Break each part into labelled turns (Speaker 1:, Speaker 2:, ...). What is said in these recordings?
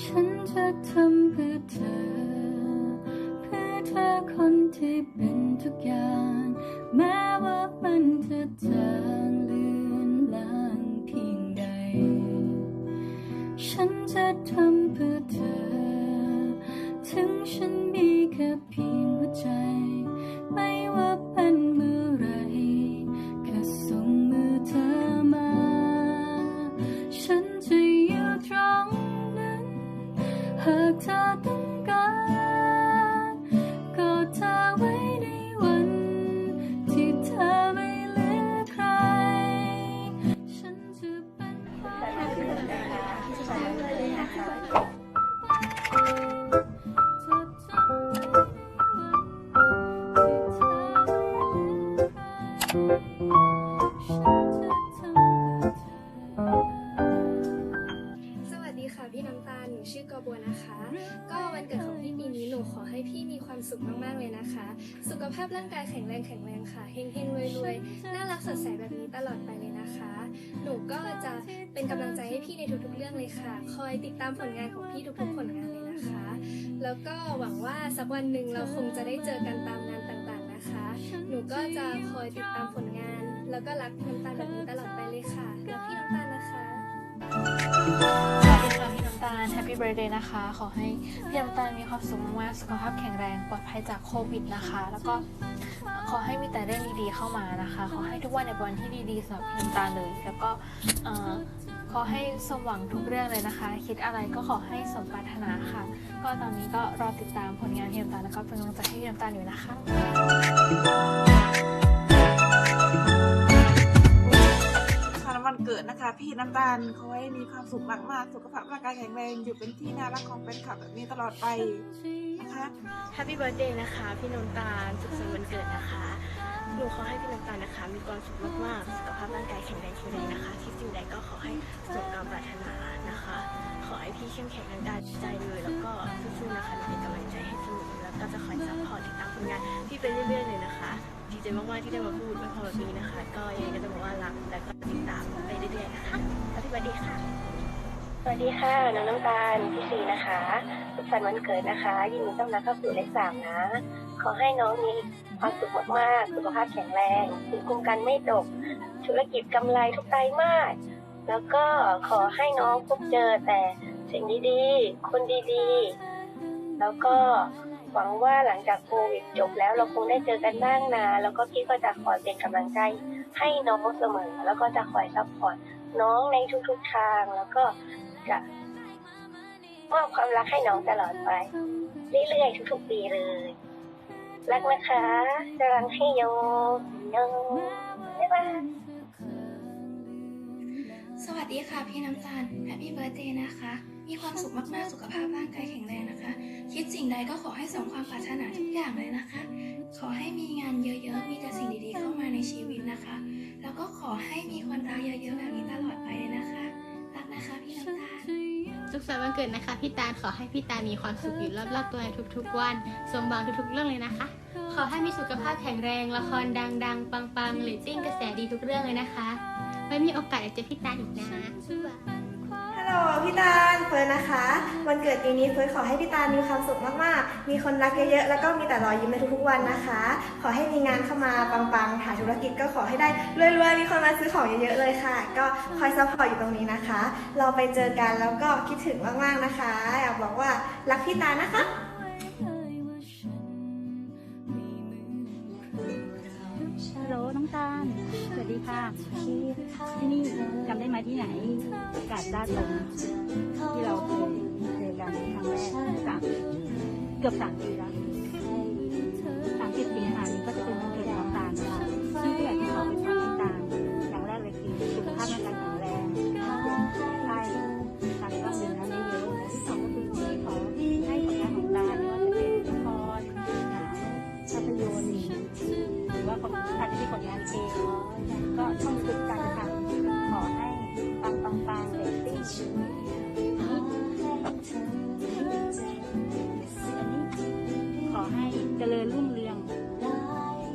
Speaker 1: ฉันจะทำเพื่อเธอ เพื่อเธอคนที่เป็นทุกอย่าง แม้ว่ามันจะจางเลือนลางเพียงใด ฉันจะทำเพื่อเธอ ถึงฉันมีแค่เพียงาจ นู
Speaker 2: ขอให้พี่มีความสุขมากๆเลยนะคะ สุขภาพร่างกายแข็งแรงแข็งแรงค่ะเฮงเฮงรวยรวยน่ารักสดใสแบบนี้ตลอดไปเลยนะคะ หนูก็จะเป็นกำลังใจให้พี่ในทุกๆเรื่องเลยค่ะ คอยติดตามผลงานของพี่ทุกๆผลงานเลยนะคะ แล้วก็หวังว่าสักวันหนึ่งเราคงจะได้เจอกันตามงานต่างๆนะคะ หนูก็จะคอยติดตามผลงาน แล้วก็รักน้ำตาลแบบนี้ตลอดไปเลยค่ะรักพี่น้ำตาลนะคะ
Speaker 3: สวัสดีค่ะพี่น้ำตาล Happy Birthday นะคะ ขอให้พี่น้ำตาลมีความสุขมากๆ สุขภาพแข็งแรงปลอดภัยจากโควิดนะคะ แล้วก็ขอให้มีแต่เรื่องดีๆเข้ามานะคะ ขอให้ทุกวันในวันที่ดีๆสำหรับพี่น้ำตาลเลย แล้วก็ขอให้สมหวังทุกเรื่องเลยนะคะ คิดอะไรก็ขอให้สมปรารถนาค่ะ ก็ตอนนี้ก็รอติดตามผลงานพี่น้ำตาลแล้วก็เป็นกำลังใจให้พี่น้ำตาลอยู่นะคะ
Speaker 4: เกิดนะคะ พี่น้ำตาลขอให้มีความสุขมากๆ สุขภาพร่างกายแข็งแรงอยู่เป็นที่น่ารักของแฟนคลับแบบนี้ตลอดไปนะคะ
Speaker 5: Happy Birthday นะคะ พี่น้ำตาลสุขสันต์วันเกิดนะคะหนูขอให้พี่น้ำตาลนะคะ มีความสุขมากๆสุขภาพร่างกายแข็งแรงแข็งแรงนะคะที่สิ่งใดก็ขอให้สมความปรารถนานะคะ ขอให้พี่เข้มแข็งทางการใจเลยแล้วก็สู้ๆนะคะเป็นกำลังใจให้เสมอแล้วก็จะคอยซัพพอร์ตติดตามผลงานพี่ไปเรื่อยๆเลยนะคะดีใจมากๆที่ได้มาพูดไม่พอแบบนี้นะคะ ก็ยังไงก็จะบอกว่ารักและก็
Speaker 6: วัสดีค่ะ น้องน้ำตาลพี่สีนะคะสุขสันต์วันเกิดนะคะ ยินดีต้อนรับเข้าสู่เลขสามนะ ขอให้น้องมีความสุขมากๆ สุขภาพแข็งแรงภูมิคุ้มกันไม่ตก ธุรกิจกำไรทุกไตรมาสแล้วก็ขอให้น้องพบเจอแต่สิ่งดีๆ คนดีๆ แล้วก็หวังว่าหลังจากโควิดจบแล้วเราคงได้เจอกันบ้างนะ แล้วก็พี่ก็จะคอยเป็นกำลังใจให้น้องเสมอ แล้วก็จะคอยซัพพอร์ตน้องในทุกๆทาง แล้วก็ จะมอบความรักให้น้องตลอดไป เรื่อยๆทุกๆปีเลย รักนะคะจะรังให้โยโยบ๊ายบาย
Speaker 2: สวัสดีค่ะพี่น้ำตาล Happy Birthday นะคะ มีความสุขมากๆ สุขภาพร่างกายแข็งแรงนะคะ คิดสิ่งใดก็ขอให้สมความปรารถนาทุกอย่างเลยนะคะ ขอให้มีงานเยอะๆ มีแต่สิ่งดีๆเข้ามาในชีวิตนะคะ แล้วก็ขอให้มีคนรักเยอะๆแบบนี้ตลอดไปเลยนะคะ
Speaker 7: ขสันต์วันเกิดนะคะ พี่ตาลขอให้พี่ตาลมีความสุขอยู่รอบๆตัวในทุกๆวัน สมหวังทุกๆเรื่องเลยนะคะ ขอให้มีสุขภาพแข็งแรงละครดังๆ ปังๆเรตติ้งกระแสดีทุกเรื่องเลยนะคะไว้มีโอกาสอยากเจอพี่ตาลอีกนะ
Speaker 8: พี่ตาลเฟิร์นนะคะ วันเกิดปีนี้เฟิร์นขอให้พี่ตาลมีความสุขมากๆ มีคนรักเยอะๆ แล้วก็มีแต่รอยยิ้มในทุกๆวันนะคะ ขอให้มีงานเข้ามาปังๆหาธุรกิจก็ขอให้ได้รวยๆ มีคนมาซื้อของเยอะๆเลยค่ะ ก็คอยซัพพอร์ตอยู่ตรงนี้นะคะ เราไปเจอกันแล้วก็คิดถึงมากๆนะคะอยากบอกว่ารักพี่ตาลนะคะ
Speaker 9: ฮัลโหลน้องตาล วัสดีค่ะที่ที่นี่จำได้ไหมที่ไหนกาดด้านตรงที่เราเคยเจอกันครั้งแรกสามเกือบสามปีแล้วสามสิบปีค่ะ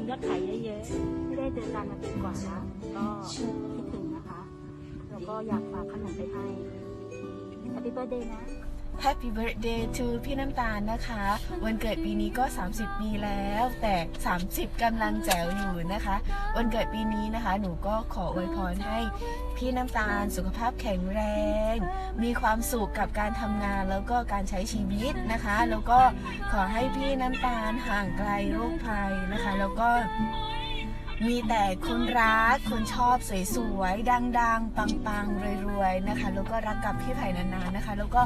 Speaker 9: ยอดขายเยอะๆไม่ได้เจอกันมาปีกว่าแล้วก็คิดถึงนะคะ แล้วก็อยากฝากขนมไปให้ Happy Birthday นะ
Speaker 10: Happy Birthday to พี่น้ำตาลนะคะ วันเกิดปีนี้ก็ 30 ปีแล้ว แต่ 30กำลังแจ๋วอยู่นะคะ วันเกิดปีนี้นะคะ หนูก็ขออวยพรให้พี่น้ำตาลสุขภาพแข็งแรง มีความสุขกับการทำงานแล้วก็การใช้ชีวิตนะคะ แล้วก็ขอให้พี่น้ำตาลห่างไกลโรคภัยนะคะ แล้วก็ มีแต่คนรัก คนชอบสวยๆ ดังๆ ปังๆ รวยๆ นะคะ แล้วก็รักกับพี่ไผ่นานๆ นะคะ แล้วก็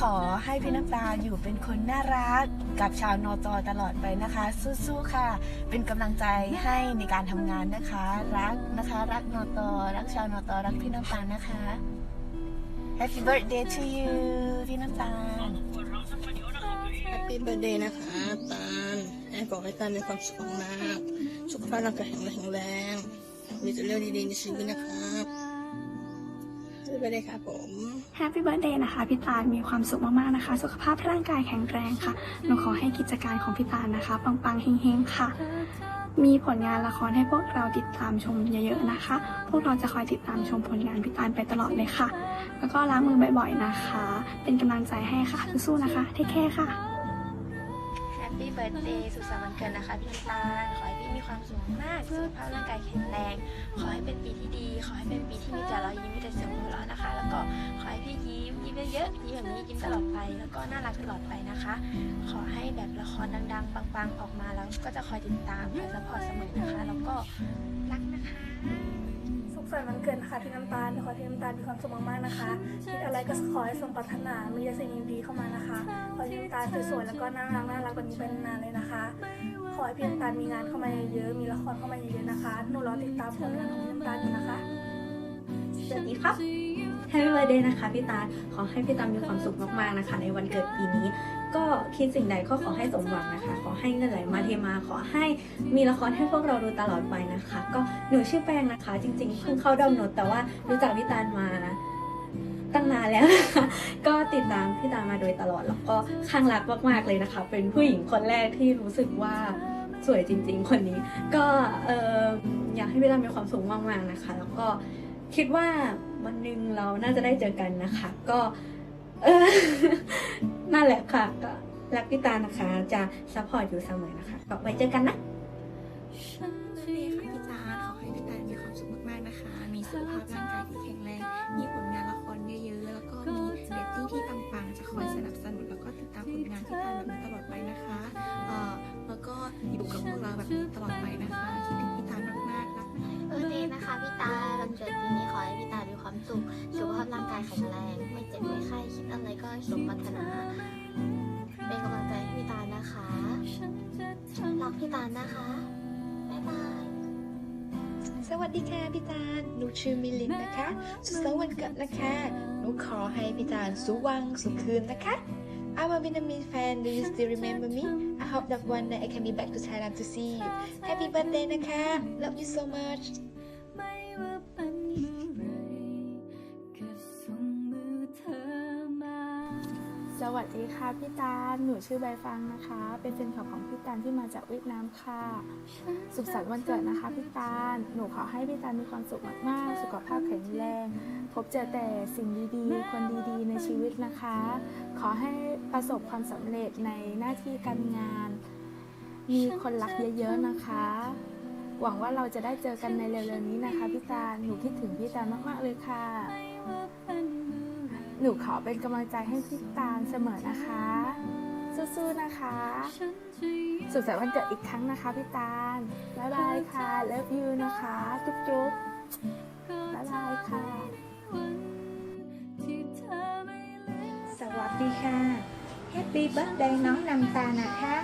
Speaker 10: ขอให้พี่น้ำตาอยู่เป็นคนน่ารักกับชาวนอตอตลอดไปนะคะ สู้ๆ ค่ะ เป็นกำลังใจให้ในการทำงานนะคะ รักนะคะ รักนอตอรักชาวนอตอรักพี่น้ำตาลนะคะ Happy birthday to you พี่น้ำตาล
Speaker 5: ปี้เบ t ร์ a เดย์นะคะตาลให้ขอให้ตาลมีความสุขมากสุขภาพร่างกายแข็งแรงแรงมีแต่เรื่องดีๆในชีวิตนะครับแฮปปี้เบ t ร์ a เดย์ครับผม
Speaker 8: แฮปปี้เบิร์ดเดย์นะคะพี่ตาลมีความสุขมากๆนะคะ สุขภาพร่างกายแข็งแรงค่ะหนูขอให้กิจการของพี่ตาลนะคะปังๆเฮงๆค่ะ มีผลงานละครให้พวกเราติดตามชมเยอะๆนะคะ พวกเราจะคอยติดตามชมผลงานพี่ตาลไปตลอดเลยค่ะ แล้วก็ล้างมือบ่อยๆนะคะ เป็นกำลังใจให้ค่ะสู้ๆนะคะเทคแค่ค่ะ ร์ค่ะ
Speaker 3: Happy Birthday สุขสันต์วันเกิดนะคะพี่ตาลขอให้พี่มีความสุขมากสุขภาพร่างกายแข็งแรง ขอให้เป็นปีที่ดี ขอให้เป็นปีที่มีแต่รอยยิ้มมีแต่เสียงหัวเราะนะคะ แล้วก็ขอให้พี่ยิ้มยิ้มเยอะๆยิ้มแบบนี้ยิ้มตลอดไป แล้วก็น่ารักตลอดไปนะคะ ขอให้แบบละครดังๆ ปังๆออกมาแล้วก็จะคอยติดตามคอยซัพพอร์ตเสมอนะคะ แล้วก็รักนะคะ
Speaker 8: ฝันวันเกิดนะคะพี่น้ำตาลขอพี่น้ำตาลมีความสุขมากๆนะคะคิดอะไรก็ขอให้สมปรารถนามีแต่สิ่งดีๆเข้ามานะคะขอพี่น้ำตาลสวยๆแล้วก็น่ารักน่ารักแบบนี้เป็นนานเลยนะคะ ขอให้พี่น้ำตาลมีงานเข้ามาเยอะๆมีละครเข้ามาเยอะๆนะคะหนูรอติดตามผลงานของพี่น้ำตาลอยู่นะคะ
Speaker 11: สวัสดีครับ Happy Birthday นะคะพี่ตาลขอให้พี่ตาลมีความสุขมากๆนะคะ ในวันเกิดปีนี้ ก็คิดสิ่งใดก็ขอให้สมหวังนะคะ ขอให้เงินไหลมาเทมาขอให้มีละครให้พวกเราดูตลอดไปนะคะ ก็หนูชื่อแป้งนะคะ จริงๆเพิ่งเข้าดอมนตแต่ว่ารู้จักพี่ตาลมาตั้งนานแล้วนะคะก็ติดตามพี่ตาลมาโดยตลอดแล้วก็ข้างรักมากๆเลยนะคะ เป็นผู้หญิงคนแรกที่รู้สึกว่าสวยจริง ๆ คนนี้ ก็เอออยากให้พี่ตาลมีความสุขมากๆนะคะ แล้วก็คิดว่าวันหนึ่งเราน่าจะได้เจอกันนะคะ ก็ เออนั่นแหละค่ะ ก็รักพี่ตานะคะ จะซัพพอร์ตอยู่เสมอนะคะ ก็ไว้เจอกันนะ
Speaker 1: ฉันจะ
Speaker 12: ดีค่ะพี่ตาลขอให้พี่ตาลมีความสุขมากๆนะคะ มีสุขภาพร่างกายที่แข็งแรง มีผลงานละครเยอะๆ แล้วก็มีเรตติ้งที่ปังๆ จะคอยสนับสนุนแล้วก็ติดตามผลงานพี่ตาลแบบนี้ตลอดไปนะคะเอ่อแล้วก็อยู่กับพวกเราแบบนี้ตลอดไปนะคะคิดถึงพี่ตาลมากๆรัก
Speaker 7: เออเดย์นะคะพี่ตาวันเกิดปีนี้ขอให้พี่ตามีความสุข สุขภาพร่างกายแข็งแรงไม่เจ็บไม่ไข้คิดอะไรก็สมปรารถนาเป็นกำลังใจให้พี่ตาลนะคะรักพี่ตาลนะคะบ๊ายบาย
Speaker 13: สวัสดีค่ะพี่ตาลหนูชื่อมิลินนะคะสุขสันต์วันเกิดนะคะหนูขอให้พี่ตาลสุขวังสุขคืนนะคะ I'm a Vietnamese fan do you still remember me I hope that one day I can be back to Thailand to see you Happy birthday นะคะ love you so much
Speaker 1: วัส
Speaker 3: ดีค่ะพี่ตาลหนูชื่อใบฟังนะคะ เป็นแฟนคลับของพี่ตาลที่มาจากเวียดนามค่ะ สุขสันต์วันเกิดนะคะพี่ตาลหนูขอให้พี่ตาลมีความสุขมากๆ สุขภาพแข็งแรง พบเจอแต่สิ่งดีๆ คนดีๆ ในชีวิตนะคะ ขอให้ประสบความสำเร็จในหน้าที่การงาน มีคนรักเยอะๆนะคะ หวังว่าเราจะได้เจอกันในเร็วๆนี้นะคะพี่ตาลหนูคิดถึงพี่ตาลมากๆเลยค่ะ หนูขอเป็นกำลังใจให้พี่ตาลเสมอนะคะ สู้ๆนะคะ สุขสันต์วันเกิดอีกครั้งนะคะพี่ตาลบ๊ายบายค่ะ love you นะคะ จุ๊บจุ๊บบ๊ายบายค่ะ
Speaker 14: สวัสดีค่ะ Happy Birthday น้องนำตาลนะคะ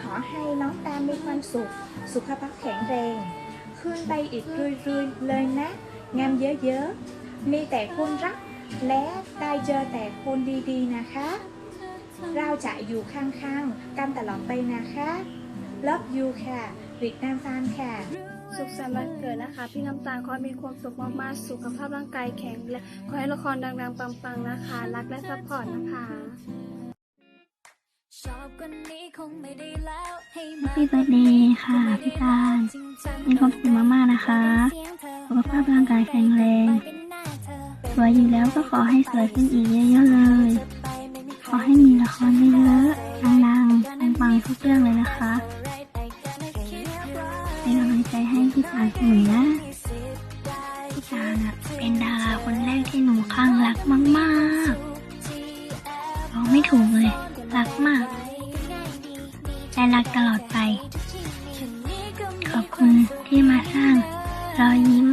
Speaker 14: ขอให้น้องตาลมีความสุข สุขภาพแข็งแรง ขึ้นไปอีกเรื่อยๆเลยนะ งามเยอะๆ มีแต่คนรัก และได้เจอแต่คนดีๆนะคะ เราจะอยู่ข้างๆกันตลอดไปนะคะ Love you ค่ะริกน้ำตาลค่ะ
Speaker 8: สุขสันต์วันเกิดนะคะ พี่น้ำตาลขอให้มีความสุขมากๆ สุขภาพร่างกายแข็งแรงขอให้ละครดังๆ ปังๆ นะคะ รักและซัพพอร์ตนะคะ
Speaker 1: ชอบคนนี้คงไม่ได้แล้วให้
Speaker 15: แฮปปี้เบิร์ดเดย์ค่ะพี่ตาลมีความสุขมากๆนะคะ สุขภาพร่างกายแข็งแรงส วยอยู่แล้วก็ขอให้สวยขึ้นอีกเยอะๆเลย ขอให้มีละครเยอะๆดังๆปังๆทุกเรื่องเลยนะคะเป็นกำลังใจให้พี่ตาลเสมอนะพี่ตาน่ะเป็นดาราคนแรกที่หนูข้างรักมากๆร้องไม่ถูกเลย รักมากและรักตลอดไป ขอบคุณที่มาสร้างรอยยิ้ม